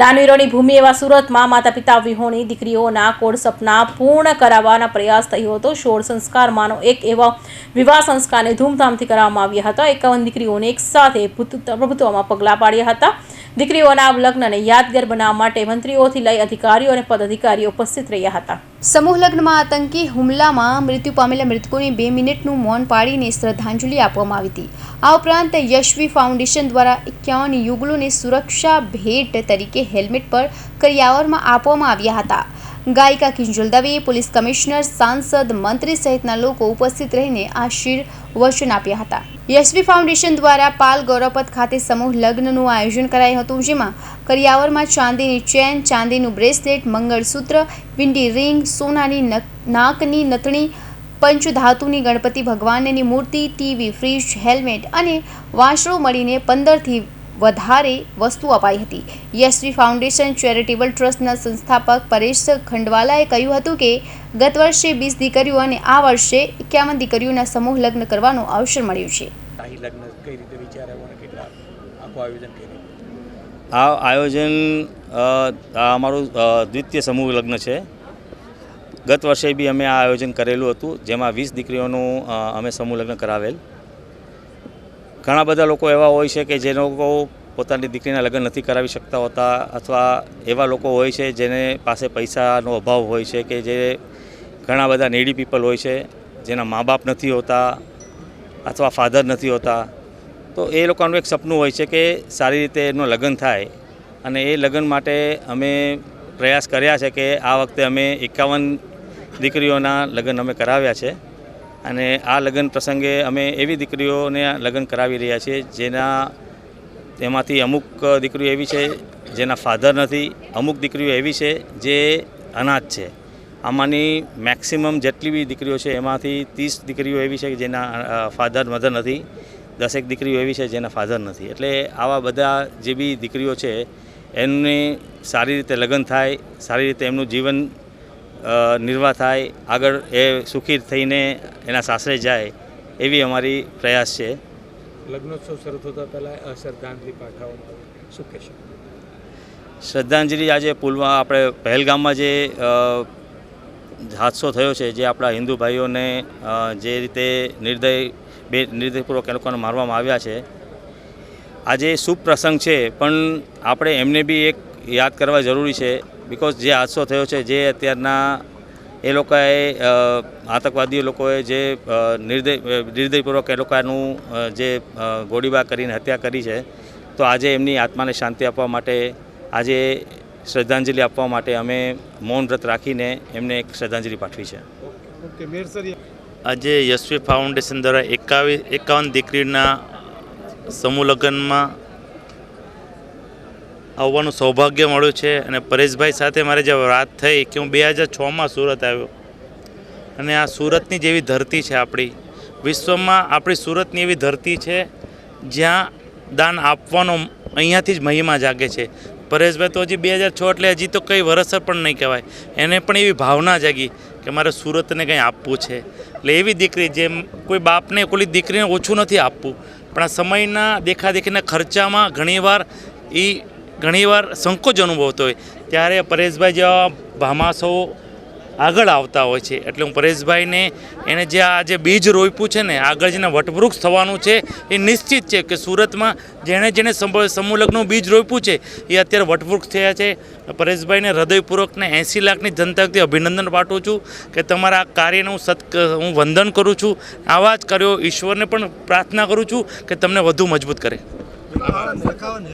દાનવીરોની ભૂમિ એવા સુરતમાં માતા પિતા વિહોણી દીકરીઓના કોડ સપના પૂર્ણ કરાવવાના પ્રયાસ થયો હતો. સોળ સંસ્કારમાંનો એક એવા વિવાહ સંસ્કારને ધૂમધામથી કરવામાં આવ્યા હતા. એકાવન દીકરીઓને એકસાથે પ્રભુત્વમાં પગલાં પાડ્યા હતા. દીકરીઓના લગ્નને યાદગાર બનાવવા માટે મંત્રીઓથી લઈ અધિકારીઓ અને પદાધિકારીઓ ઉપસ્થિત રહ્યા હતા. સમૂહ લગ્નમાં આતંકી હુમલામાં મૃત્યુ પામેલા મૃતકોને બે મિનિટનું મૌન પાડીને શ્રદ્ધાંજલિ આપવામાં આવી હતી. આ ઉપરાંત યશવી ફાઉન્ડેશન દ્વારા એકાવન યુગલોને સુરક્ષા ભેટ તરીકે હેલ્મેટ પર કરિયાવરમાં આપવામાં આવ્યા હતા. ગાયિકા કિંજલ દવેએ પોલીસ કમિશનર, સાંસદ, મંત્રી સહિતના લોકો ઉપસ્થિત રહીને આશીર્વચન આપ્યા હતા. યશવી ફાઉન્ડેશન દ્વારા પાલ ગૌરવપથ ખાતે સમૂહ લગ્નનું આયોજન કરાયું હતું, જેમાં કરિયાવરમાં ચાંદીની ચેન, ચાંદીનું બ્રેસલેટ, મંગળસૂત્ર, વિંડી રિંગ, સોનાની નક- નાકની નથણી, પંચધાતુની ગણપતિ ભગવાનની મૂર્તિ, ટીવી, ફ્રીજ, હેલ્મેટ અને વાંસળો મળીને પંદરથી વધારે વસ્તુ અપાઈ હતી. યશવી ફાઉન્ડેશન ચેરિટેબલ ટ્રસ્ટના સંસ્થાપક પરેશ ખંડવાલાએ કહ્યું હતું કે ગત વર્ષે વીસ દીકરીઓ અને આ વર્ષે એકાવન દીકરીઓના સમૂહ લગ્ન કરવાનો અવસર મળ્યું છે. શાહી લગ્ન કઈ રીતે વિચાર આવ્યો અને કેટલા આખું આયોજન કર્યું? આ આયોજન અમારું દ્વિતીય સમૂહ લગ્ન છે. ગત વર્ષે બી અમે આ આયોજન કરેલું હતું જેમાં વીસ દીકરીઓનું અમે સમૂહ લગ્ન કરાવેલ. ઘણા બધા લોકો એવા હોય છે કે જે લોકો પોતાની દીકરીના લગ્ન નથી કરાવી શકતા હોતા અથવા એવા લોકો હોય છે જેને પાસે પૈસાનો અભાવ હોય છે કે જે ઘણા બધા નેડી પીપલ હોય છે, જેના મા બાપ નથી હોતા અથવા ફાધર નથી હોતા. તો એ લોકોનું એક સપનું હોય છે કે સારી રીતે એનું લગ્ન થાય અને એ લગ્ન માટે અમે પ્રયાસ કર્યા છે કે આ વખતે અમે એકાવન દીકરીઓના લગ્ન અમે કરાવ્યા છે. અને આ લગ્ન પ્રસંગે અમે એવી દીકરીઓને લગ્ન કરાવી રહ્યા છીએ, જેના તેમાંથી અમુક દીકરીઓ એવી છે, જેના ફાધર નથી, અમુક દીકરીઓ એવી છે, જે અનાથ છે. આમાંની મેક્સિમમ જેટલી બી દીકરીઓ છે, એમાંથી ત્રીસ દીકરીઓ એવી છે કે જેના ફાધર મધર નથી, દસેક દીકરીઓ એવી છે જેના ફાધર નથી. એટલે આવા બધા જે બી દીકરીઓ છે, એમને સારી રીતે લગ્ન થાય, સારી રીતે એમનું જીવન નિર્વાહ થાય આગળ એ સુખી થઈને એના સાસરે જાય એવી અમારી પ્રયાસ છે. લગ્નોત્સવ શરૂ થતા પહેલાં શ્રદ્ધાંજલિ પાઠવવામાં આવી. શું કહેશો? શ્રદ્ધાંજલિ આજે પુલવા આપણે પહેલગામમાં જે હાદસો થયો છે જે આપણા હિન્દુ ભાઈઓને જે રીતે નિર્દય બે નિર્દયપૂર્વક એ લોકોને મારવામાં આવ્યા છે. આજે શુભ પ્રસંગ છે પણ આપણે એમને બી એક યાદ કરવા જરૂરી છે. બિકોઝ જે હાદસો થયો છે જે અત્યારના એ લોકોએ આતંકવાદીઓ લોકોએ જે નિર્દય નિર્દયપૂર્વક એ લોકોનું જે ગોળીબાર કરીને હત્યા કરી છે તો આજે એમની આત્માને શાંતિ આપવા માટે આજે શ્રદ્ધાંજલિ આપવા માટે અમે મૌન વ્રત રાખીને એમને એક શ્રદ્ધાંજલિ પાઠવી છે. આજે યશવી ફાઉન્ડેશન દ્વારા એકાવી એકાવન દીકરીના સમૂહ લગ્નમાં આવવાનું સૌભાગ્ય મળ્યું છે અને પરેશભાઈ સાથે મારે જે વાત થઈ કે હું બે હજાર છમાં સુરત આવ્યો. અને આ સુરતની જેવી ધરતી છે આપણી. વિશ્વમાં આપણી સુરતની એવી ધરતી છે જ્યાં દાન આપવાનો અહીંયાથી જ મહિમા જાગે છે. પરેશભાઈ તો હજી બે હજાર છ એટલે હજી તો કંઈ વરસ પણ નહીં કહેવાય. એને પણ એવી ભાવના જાગી કે મારે સુરતને કંઈ આપવું છે. એટલે એવી દીકરી જેમ કોઈ બાપને કોઈ દીકરીને ઓછું નથી આપવું. પણ આ સમયના દેખાદેખીના ખર્ચામાં ઘણીવાર એ ઘણીવાર સંકોચ અનુભવતો હોય. ત્યારે પરેશભાઈ જેવા ભામાસો આગળ આવતા હોય છે. એટલે હું પરેશભાઈને એને જે આ જે બીજ રોપ્યું છે ને, આગળ જેને વટવૃક્ષ થવાનું છે, એ નિશ્ચિત છે કે સુરતમાં જેણે જેણે સમૂહ લગ્નનું બીજ રોપ્યું છે, એ અત્યારે વટવૃક્ષ થયા છે. પરેશભાઈને હૃદયપૂર્વકને એંસી લાખની જનતાથી અભિનંદન પાઠવું છું કે તમારા આ કાર્યને હું સત હું વંદન કરું છું. આવા જ કાર્યો, ઈશ્વરને પણ પ્રાર્થના કરું છું કે તમને વધુ મજબૂત કરે.